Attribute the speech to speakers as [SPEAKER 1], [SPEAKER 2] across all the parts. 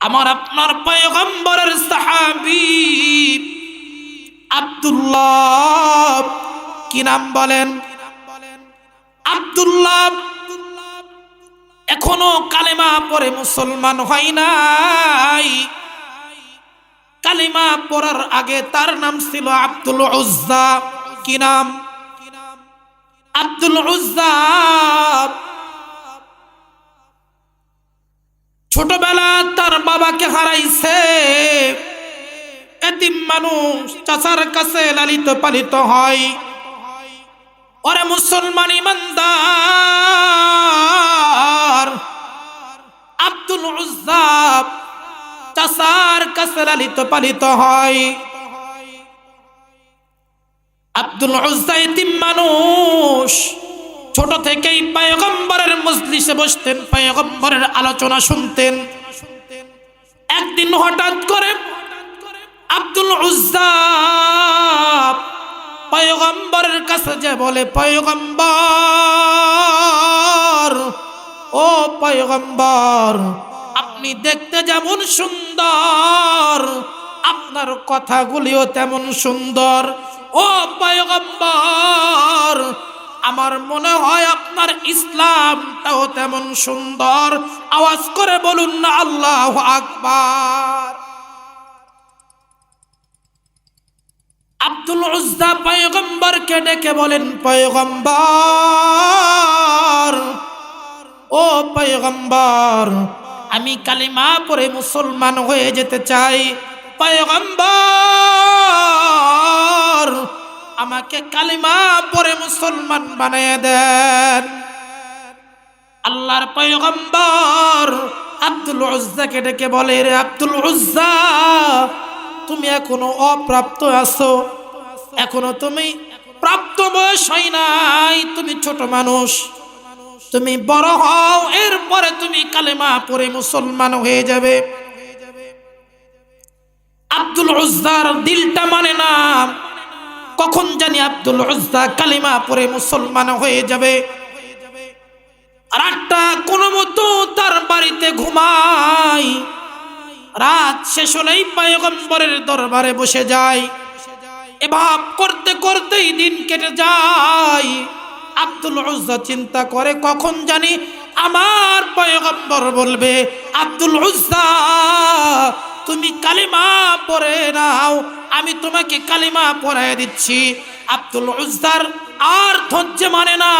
[SPEAKER 1] আমার আপনার পয়গম্বরের সাহাবি আব্দুল্লাহ। কি নাম বলেন? আব্দুল্লাহ। এখনও কালেমা পরে মুসলমান হয় নাই। কালিমা পড়ার আগে তার নাম ছিল আব্দুল উজ্জা। কি নাম? আব্দুল উজ্জা। ছোটবেলা তার বাবাকে হারাইছে। এতিম মানুষ চাচার কাছে লালিত পালিত হয়। ওরে মুসলমান ইমানদার, আব্দুল উজ্জাব চাচার কাছে লালিত পালিত হয়। আব্দুল উজ্জা এতিম মানুষ ছোট থেকেই পায়গম্বরের মজলিসে বসতেন, পায়গম্বরের আলোচনা শুনতেন। একদিন হঠাৎ করে আব্দুল উজ্জা পয়গম্বরের কাছে যে বলে, পয়গম্বর, ও পয়গম্বর, আপনি দেখতে যেমন সুন্দর, আপনার কথাগুলিও তেমন সুন্দর। ও পয়গম্বর আমার মনে হয় আপনার ইসলামটাও তেমন সুন্দর। আওয়াজ করে বলুন না, আল্লাহ আকবার। আব্দুল উজ্জা পয়গম্বরকে ডেকে বলেন, পয়গম্বর, ও পয়গম্বর, আমি কালিমা পরে মুসলমান হয়ে যেতে চাই। পয়গম্বর আমাকে কালিমা পরে মুসলমান বানিয়ে দেন। আল্লাহর পয়গম্বর আব্দুল উজ্জাকে ডেকে বলে, রে আব্দুল উজ্জা, তুমি এখনও অপ্রাপ্ত আছো। এখনও তুমি প্রাপ্ত বয়স হয় নাই, তুমি ছোট মানুষ। তুমি বড় হও, এরপরে তুমি কালেমা পরে মুসলমান হয়ে যাবে। আব্দুল উজ্জার দিলটা মানে না কখন জানি আব্দুল উজ্জা কালিমা পরে মুসলমান হয়ে যাবে। রাতটা কোনো মতো তার বাড়িতে ঘুমাই রাত শেষ হলেই পায়গম্বরের দরবারে বসে যায়। এভাব করতে করতেই দিন কেটে যায়। আব্দুল উজ্জা চিন্তা করে কখন জানি আমার পয়গম্বর বলবে, আব্দুল উজ্জা তুমি কালিমা পরে নাও। আমি তোমাকে কালিমা পড়াই দিচ্ছি। আব্দুল উজ্জার আর ধৈর্য মানে না।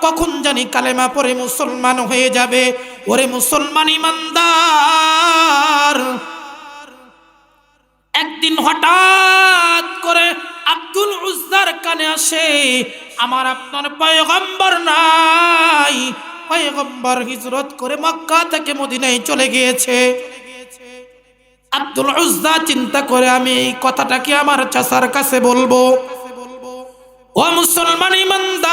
[SPEAKER 1] কখন জানি কালেমা পরে মুসলমান হয়ে যাবে। ওরে মুসলমান ইমানদার। একদিন হঠাৎ করে আব্দুল উজ্জার কানে আসে, আমার আপনার পয়গম্বর নাই। পয়গম্বর হিজরত করে মক্কা থেকে মদিনায় চলে গিয়েছে। আব্দুল উজ্জা চিন্তা করে আমি এই কথাটা কি আমার চাচার কাছে বলব। ও মুসলমান ইমানদার,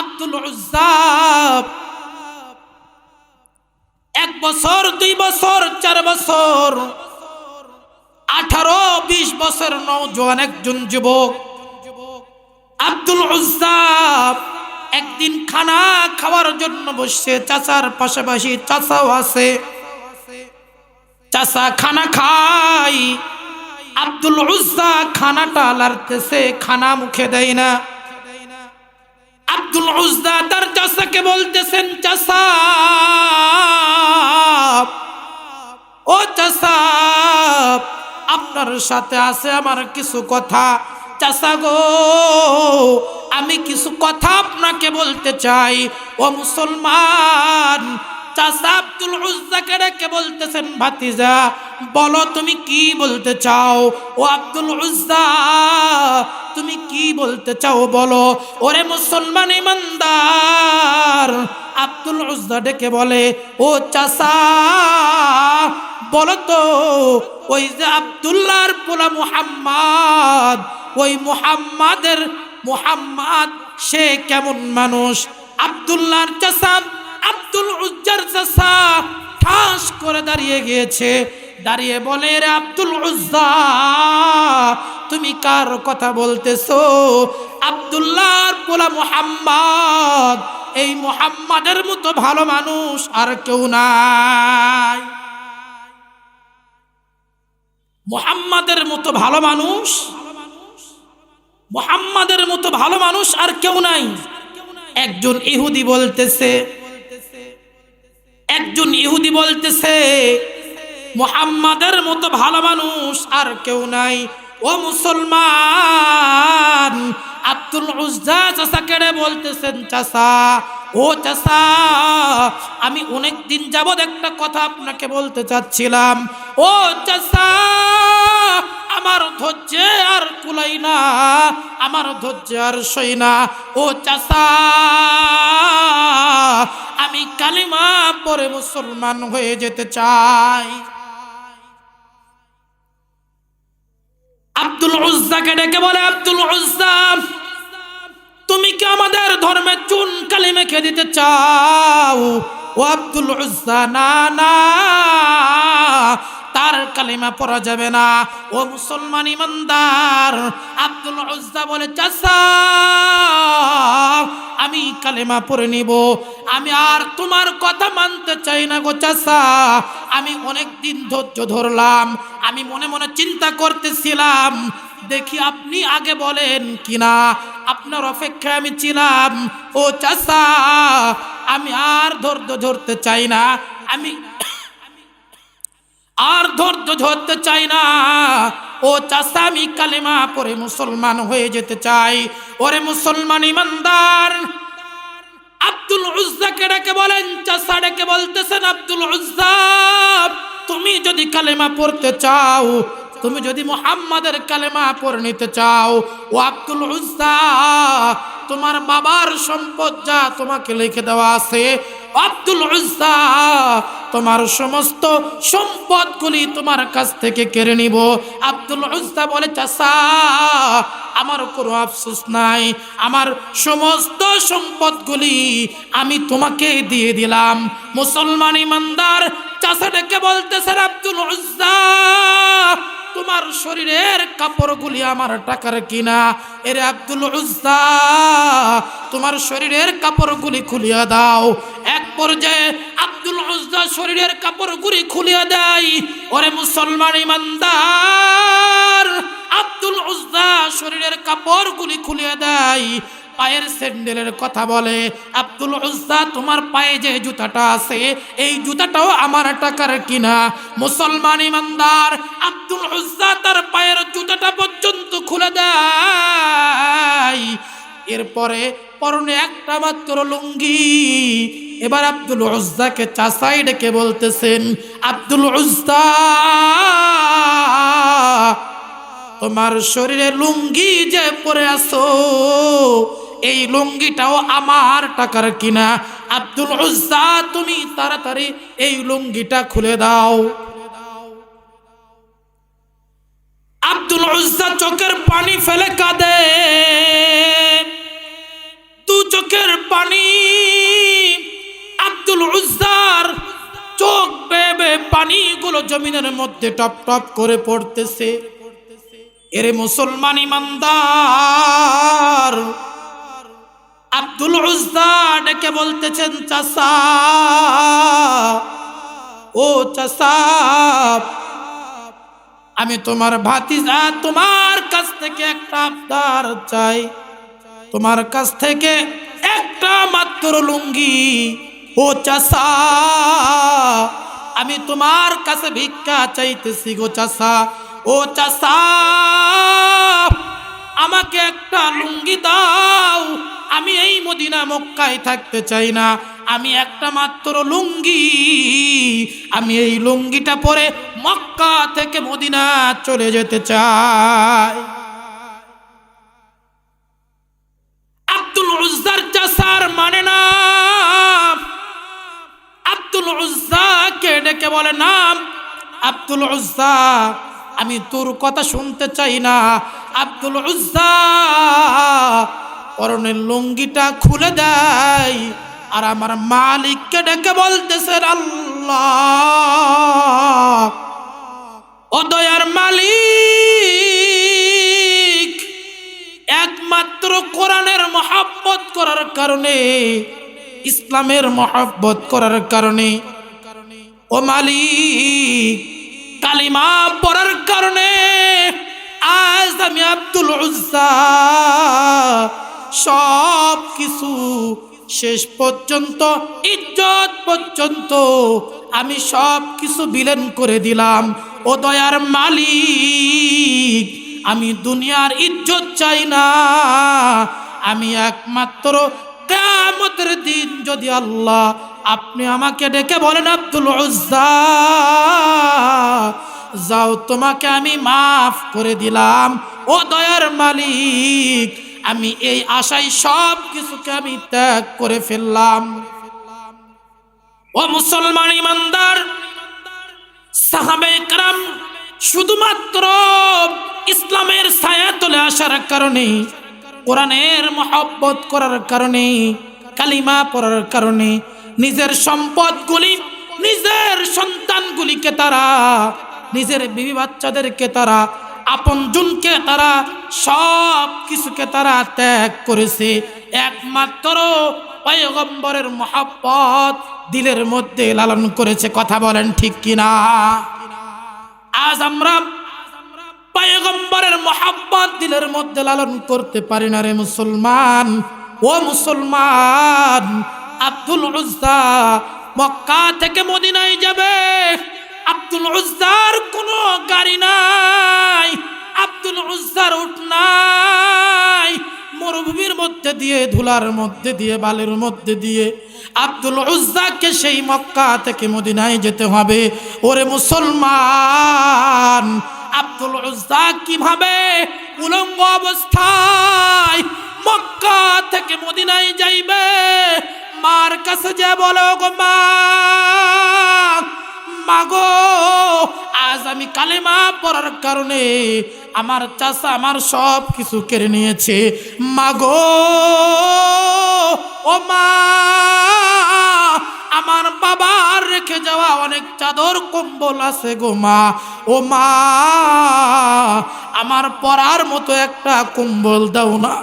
[SPEAKER 1] আব্দুল উজ্জাব এক বছর, দুই বছর, চার বছর, আঠারো, বিশ বছর নৌজওয়ান একজন যুবক। আব্দুল উজ্জাব একদিন খানা খাওয়ার জন্য বসছে, চাচার পাশাপাশি চাচাও আছে। চাচা খানা খাই আব্দুল উজ্জা খানাটা লাড়তেছে, খানা মুখে দেয় না। আব্দুল উজ্জা তার চাচাকে বলতেছেন, চাচা, ও চাচা, আপনার সাথে আছে আমার কিছু কথা। চাচা গো আমি কিছু কথা আপনাকে বলতে চাই। ও মুসলমান, চাচা আব্দুল উজ্জাকে ডেকে বলতেছেন, ভাতিজা, বলো তুমি কি বলতে চাও? ও আব্দুল উজ্জা, তুমি কি বলতে চাও বলো? ওরে মুসলমান ইমানদার, আব্দুল উজ্জা ডেকে বলে, ও চাচা, বলো তো, ওই যে আব্দুল্লাহর পোলা মুহাম্মদ, ওই মুহাম্মাদের মুহাম্মদ, সে কেমন মানুষ? আব্দুল্লাহর চাচা আব্দুল উজ্জার চাচা ঠাস করে দাঁড়িয়ে গিয়েছে। দাঁড়িয়ে বলে, রে আব্দুল উজ্জা, তুমি কার কথা বলতেছো? আব্দুল্লাহর পোলা মুহাম্মদ, এই মোহাম্মদের মতো ভালো মানুষ আর কেউ নাই। মোহাম্মদের মতো ভালো মানুষ মোহাম্মদের মতো ভালো মানুষ আর কেউ নাই। একজন ইহুদি বলতেছে, একজন ইহুদি বলতেছে, মোহাম্মদের মতো ভালো মানুষ আর কেউ নাই। ও মুসলমান, আব্দুল উজ্জা চাষা কেড়ে বলতেছেন চাষা ও চাষা আমি অনেক দিন যাবৎ একটা কথা আপনাকে বলতে চাচ্ছিলাম। ও চাষা আমার ধৈর্যে আর কুলাই না, আমার ধৈর্য আর সই না। ও চাষা আমি কালিমা পরে মুসলমান হয়ে যেতে চাই। আব্দুল উজ্জাকে ডেকে বলে, আব্দুল উজ্জা, তুমি কি আমাদের ধর্মে চুন কালি মেখে দিতে চাও? ও আব্দুল উজ্জা, না না। তার কালিমা পড়া যাবে না। ও মুসলমান ইমানদার, আব্দুল উজ্জা বলে চাষা আমি কালেমা পড়ে নিব। আমি আর তোমার কথা মানতে চাই না গো চাষা আমি অনেক দিন ধৈর্য ধরলাম, আমি মনে মনে চিন্তা করতেছিলাম। দেখি আপনি আগে বলেন কিনা, আপনার অপেক্ষায় আমি ছিলাম। ও চাষা আমি আর ধৈর্য ধরতে চাই না। আমি আর ধৈর্য ধরতে চাই না। ও চাষা, আমি কালেমা পরে মুসলমান হয়ে যেতে চাই। ওরে মুসলমান ইমানদার। আব্দুল উজ্জাকে ডেকে বলেন, চাষা ডেকে বলতেছেন, আব্দুল উজ্জা তুমি যদি কালেমা পড়তে চাও, তুমি যদি মোহাম্মদের কালেমা পড়ে নিতে চাও, ও আব্দুল উজ্জা তোমার বাবার সম্পদ যা তোমাকে লিখে দেওয়া আছে, আব্দুল উজ্জা, তোমার সমস্ত সম্পদগুলি তোমার কাছ থেকে কেড়ে নিব। আব্দুল উজ্জা বলে চাষা আমার কোনো আফসোস নাই। আমার সমস্ত সম্পদগুলি আমি তোমাকে দিয়ে দিলাম। মুসলমান ইমানদার চাষা ডেকে বলতেছেন আব্দুল উজ্জা তোমার শরীরের কাপড়গুলি আমার টাকার কিনা? এরে আব্দুল উজ্জা, তোমার শরীরের কাপড়গুলি খুলিয়া দাও। এক পর্যায়ে আব্দুল উজ্জা শরীরের কাপড়গুলি খুলিয়া দেয়। ওরে মুসলমান ইমানদার, আব্দুল উজ্জা শরীরের কাপড়গুলি খুলিয়া দেয়। পায়ের স্যান্ডেলের কথা বলে, আব্দুল উজ্জা, তোমার পায়ে যে জুতাটা আছে, এই জুতাটাও আমার টাকার কিনা? মুসলমান ইমানদার, আব্দুল উজ্জা তার পায়ের জুতাটা পর্যন্ত খুলে দেয়। এরপরে পরনে একটা মাত্র লুঙ্গি। এবার আব্দুল উজ্জাকে চাষাই ডেকে বলতেছেন, আব্দুল উজ্জা, তোমার শরীরে লুঙ্গি যে পরে আসো এই লুঙ্গিটাও আমার টাকার কিনা? আব্দুল উজ্জা, তুমি তাড়াতাড়ি এই লুঙ্গিটা খুলে দাও। আব্দুল উজ্জা চোখের পানি ফেলে কাঁদে। দু চোখের পানি। আব্দুল উজ্জার চোখ বেবে পানিগুলো জমিনের মধ্যে টপ টপ করে পড়তেছে। এরে মুসলমান ইমানদার। আব্দুল উজ্জা ডেকে বলতেছেন চাষা ও চাষা আমি তোমার ভাতিজা, তোমার কাছ থেকে একটা আবদার চাই। তোমার কাছ থেকে একটা মাত্র লুঙ্গি। ও চাষা আমি তোমার কাছে ভিক্ষা চাইতেছি গো চাষা ও চাষা আমাকে একটা লুঙ্গি দাও। আমি এই মদিনা মক্কায় থাকতে চাই না। আমি একটা মাত্র লুঙ্গি। আমি এই লুঙ্গিটা পরে মক্কা থেকে মদিনা চলে যেতে চাই। আব্দুল উজ্জার চাষার মানে না। আব্দুল উজ্জাকে ডেকে বলে নাম আব্দুল উজ্জা, আমি তোর কথা শুনতে চাই না। আব্দুল উজ্জা পরনের লুঙ্গিটা খুলে দেয় আর আমার মালিককে ডেকে বলতেছেন আল্লাহ, ও দয়ার মালিক, একমাত্র কোরআনের মহাব্বত করার কারণে, ইসলামের মহব্বত করার কারণে, ও মালিক, কালিমা পড়ার কারণে, আজ আমি আব্দুল উজ্জা সব কিছু শেষ পর্যন্ত, ইজ্জত পর্যন্ত আমি সব কিছু বিলেন করে দিলাম। ও দয়ার মালিক, আমি দুনিয়ার ইজ্জত চাই না। আমি একমাত্র কেমতের দিন যদি আল্লাহ আপনি আমাকে ডেকে বলেন, আব্দুল যাও তোমাকে আমি মাফ করে দিলাম। ও দয়ার মালিক আমি এই আশায় সব কিছুকে আমি ত্যাগ করে ফেললাম। ও মুসলমান ইমানদার, সাহাবে একরাম, শুধুমাত্র ইসলামের ছায়া তুলে আসার কারণে, কোরআনের মহব্বত করার কারণে, কালিমা পড়ার কারণে, নিজের সম্পদগুলি, নিজের সন্তানগুলিকে তারা, নিজের বিবি বাচ্চাদেরকে তারা আপনজনকে তারা সব কিছুকে তারা ত্যাগ করেছে। একমাত্র পয়গম্বরের মহাব্বত দিলের মধ্যে লালন করেছে। কথা বলেন ঠিক কিনা? আজ আমরা পয়গম্বরের মহাব্বত দিলের মধ্যে লালন করতে পারি না রে মুসলমান। ও মুসলমান, আব্দুল উজ্জা মক্কা থেকে মদিনায় যাবে। আব্দুল উজ্জার কোনো গাড়ি নাই। আব্দুল উজ্জার উঠ নাই। মরুভূমির মধ্যে দিয়ে, ধুলার মধ্যে দিয়ে, বালের মধ্যে দিয়ে আব্দুল উজ্জাকে সেই মক্কা থেকে মদিনায় যেতে হবে। ওরে মুসলমান, আব্দুল উজ্জা কীভাবে উলঙ্গ অবস্থায় মক্কা থেকে মদিনায় যাইবে? মার কাছে যে বলো গো মা মাগো আজ আমি কালেমা পড়ার কারণে আমার চাষা আমার সব কিছু কেড়ে নিয়েছে। মাগো ও মা, আমার বাবার রেখে যাওয়া অনেক চাদর কম্বল আছে গো মা। ও মা, আমার পরার মতো একটা কম্বল দাও না।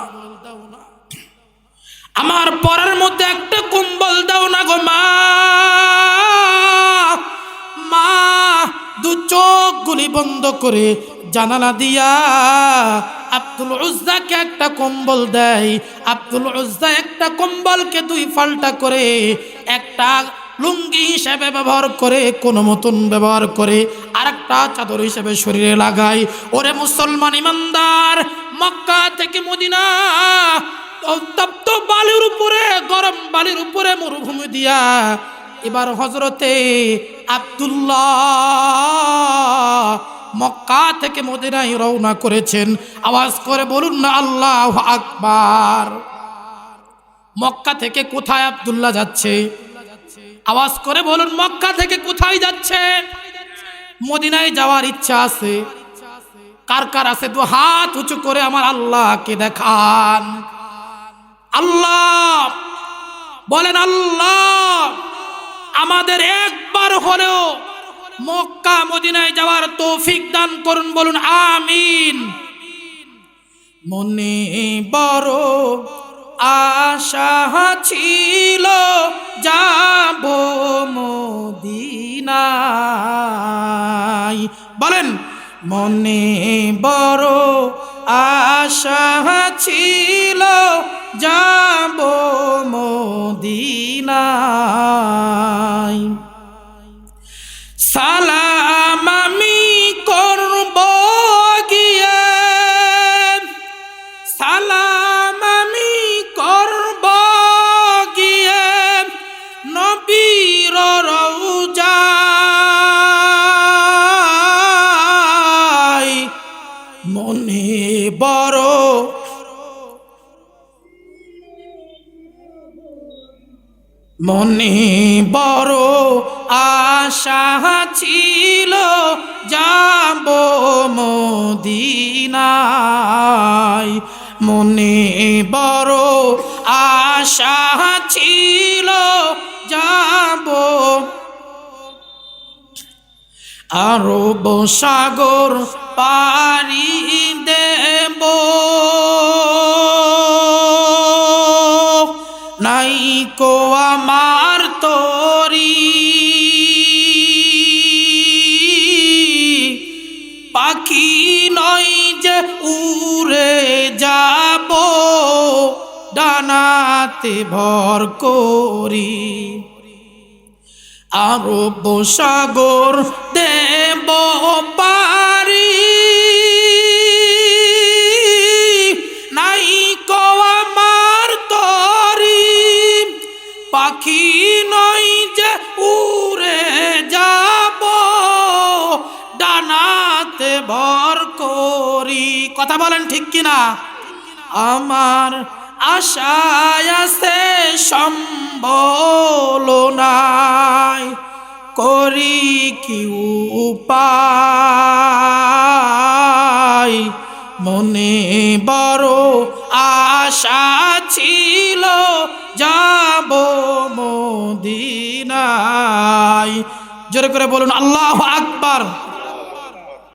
[SPEAKER 1] আমার পরের মধ্যে একটা কম্বল দাও না গো মা। মা, দু চোখ গুলি বন্ধ করে জানালা দিয়া আব্দুল উজ্জাকে একটা কম্বল দেয়। আব্দুল উজ্জা একটা কম্বলকে দুই ফাল্টা করে একটা লুঙ্গি হিসেবে ব্যবহার করে, কোনো মতন ব্যবহার করে আর একটা চাদর হিসেবে শরীরে লাগায়। ওরে মুসলমান ইমানদার, মক্কা থেকে মদিনা উত্তপ্ত বালির উপরে, গরম বালির উপরে মরুভূমি দিয়া এবার হজরতে আব্দুল্লাহ মক্কা থেকে মদিনায় রওনা করেছেন। আওয়াজ করে বলুন না, আল্লাহ আকবার। মক্কা থেকে কোথায় আবদুল্লাহ যাচ্ছে? আওয়াজ করে বলুন, মক্কা থেকে কোথায় যাচ্ছে? মদিনায় যাওয়ার ইচ্ছা আছে। কার কার আছে? তো হাত উঁচু করে আমার আল্লাহকে দেখান। আল্লাহ, বলেন আল্লাহ। আমাদের একবার হলেও মক্কা, মদিনায় যাওয়ার তৌফিক দান করুন, বলুন আমিন। মনে বড় আশা ছিল যাব মদিনায়। বলেন, মনে বড় আশা ছিল যাব মদিনায়। সালাম মনে বড় আশা ছিল যাব মদিনায়। মনে বড় আশা ছিল যাব আরব সাগর পারি পাখি নয় যে উড়ে যাব ডানাতে ভর করি। আরব সাগর দেব পারি ডানাতে ভর করি। কথা বলেন ঠিক কিনা? আমার আশায় আছে সম্বলনায় করি কি উপায়? মনে বড় আশা ছিল, যাব মদিনায়। জোরে করে বলুন, আল্লাহ আকবার।